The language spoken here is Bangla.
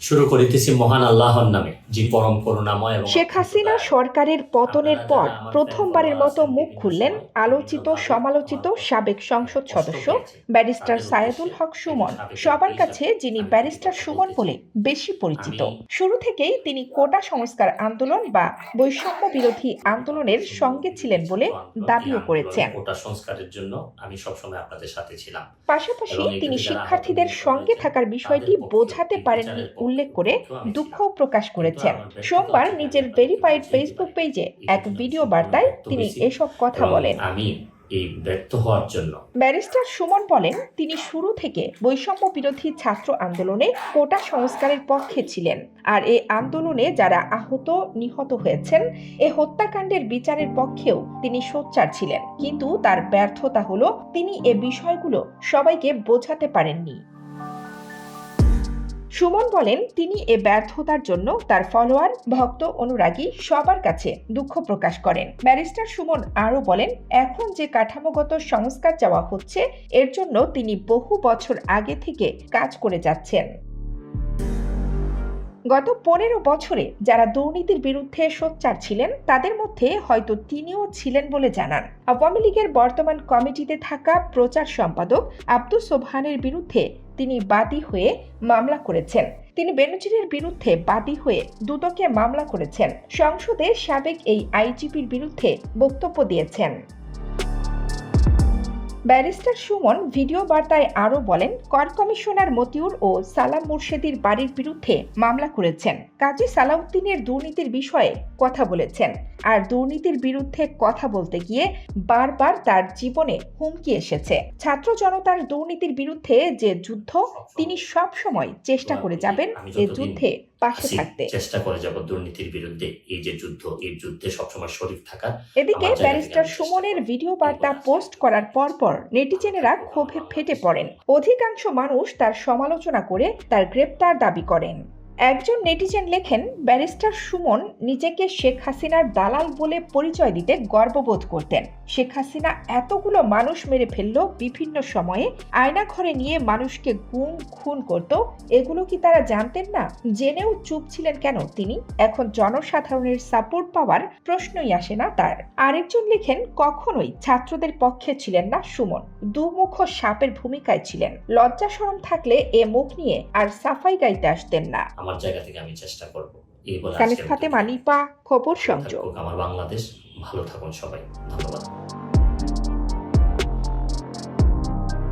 শুরু করিতেছি মহান আল্লাহর নামে যিনি পরম করুণাময় এবং শেখ হাসিনা সরকারের পতনের পর প্রথমবারের মতো মুখ খুললেন আলোচিত সমালোচিত সাবেক সংসদ সদস্য ব্যারিস্টার সায়েদুল হক সুমন। সবার কাছে যিনি ব্যারিস্টার সুমন বলে বেশি পরিচিত। শুরু থেকেই তিনি কোটা সংস্কার আন্দোলন বা বৈষম্য বিরোধী আন্দোলনের সঙ্গে ছিলেন বলে দাবিও করেছেন। কোটা সংস্কারের জন্য আমি সবসময় আপনাদের সাথে ছিলাম। পাশাপাশি তিনি শিক্ষার্থীদের সঙ্গে থাকার বিষয়টি বোঝাতে পারেননি উল্লেখ করে দুঃখ প্রকাশ করেছেন। সোমবার নিজের ভেরিফাইড ফেসবুক পেজে এক ভিডিও বার্তায় তিনি এসব কথা বলেন। এই ব্যর্থ হওয়ার জন্য। ব্যারিস্টার সুমন বলেন তিনি শুরু থেকে বৈষম্য বিরোধী ছাত্র আন্দোলনে কোটা সংস্কারের পক্ষে ছিলেন আর এই আন্দোলনে যারা আহত নিহত হয়েছেন এ হত্যাকাণ্ডের বিচারের পক্ষেও তিনি সোচ্চার ছিলেন। কিন্তু তার ব্যর্থতা হলো তিনি এ বিষয়গুলো সবাইকে বোঝাতে পারেননি। সুমন বলেন, তিনি এ ব্যর্থতার জন্য তার ফলোয়ার ভক্ত, অনুরাগী সবার কাছে দুঃখ প্রকাশ করেন। ব্যারিস্টার সুমন আরও বলেন, এখন যে কাঠামোগত সংস্কার চাওয়া হচ্ছে, এর জন্য তিনি বহু বছর আগে থেকে কাজ করে যাচ্ছেন। গত পনেরো বছরে যারা দুর্নীতির বিরুদ্ধে সোচ্চার ছিলেন, তাদের মধ্যে হয়তো তিনিও ছিলেন বলে জানান। আওয়ামী লীগের বর্তমান কমিটিতে থাকা প্রচার সম্পাদক আব্দুস সোবহানের বিরুদ্ধে তিনি বাদী হয়ে মামলা করেছেন। তিনি বেনজিরের বিরুদ্ধে বাদী হয়ে দুদকে মামলা করেছেন। সংসদে সাবেক এই আইজিপির বিরুদ্ধে বক্তব্য দিয়েছেন। ব্যারিস্টার সুমন ভিডিও বার্তায় আরও বলেন কর কমিশনার মতিউর ও সালাম মুর্শেদির বাড়ির বিরুদ্ধে মামলা করেছেন। কাজী সালাউদ্দিনের দুর্নীতির বিষয়ে কথা বলেছেন। আর দুর্নীতির বিরুদ্ধে কথা বলতে গিয়ে বারবার তার জীবনে হুমকি এসেছে। ছাত্র জনতার দুর্নীতির বিরুদ্ধে যে যুদ্ধ তিনি সব সময় চেষ্টা করে যাবেন এ যুদ্ধে পাশে থাকতে। চেষ্টা করে যাব দুর্নীতির বিরুদ্ধে। এই যে যুদ্ধ এই যুদ্ধে সবসময় শরীফ থাকা এদিকে ব্যারিস্টার সুমনের ভিডিও বার্তা পোস্ট করার পরপর পর নেটিজেনেরা ক্ষোভে ফেটে পড়েন। অধিকাংশ মানুষ তার সমালোচনা করে তার গ্রেপ্তার দাবি করেন। একজন নেটিজেন লেখেন, ব্যারিস্টার সুমন নিজেকে শেখ হাসিনার দালাল বলে পরিচয় দিতে গর্ববোধ করতেন। শেখ হাসিনা এতগুলো মানুষ মেরে ফেলল বিভিন্ন সময়ে, আয়না ঘরে নিয়ে মানুষকে গুম, খুন করত। এগুলো কি তারা জানতেন না? জেনেও চুপ ছিলেন কেন তিনি? এখন জনসাধারণের সাপোর্ট পাওয়ার প্রশ্নই আসে না তার। আরেকজন লেখেন, কখনোই ছাত্রদের পক্ষে ছিলেন না সুমন। দুমুখ সাপের ভূমিকায় ছিলেন। লজ্জা শরম থাকলে এ মুখ নিয়ে আর সাফাই গাইতে আসতেন না। আমার জায়গা থেকে আমি চেষ্টা করব। এই বলে আজকে আজকের খবর সংযোগ। আমার বাংলাদেশ। ভালো থাকুন সবাই। ধন্যবাদ।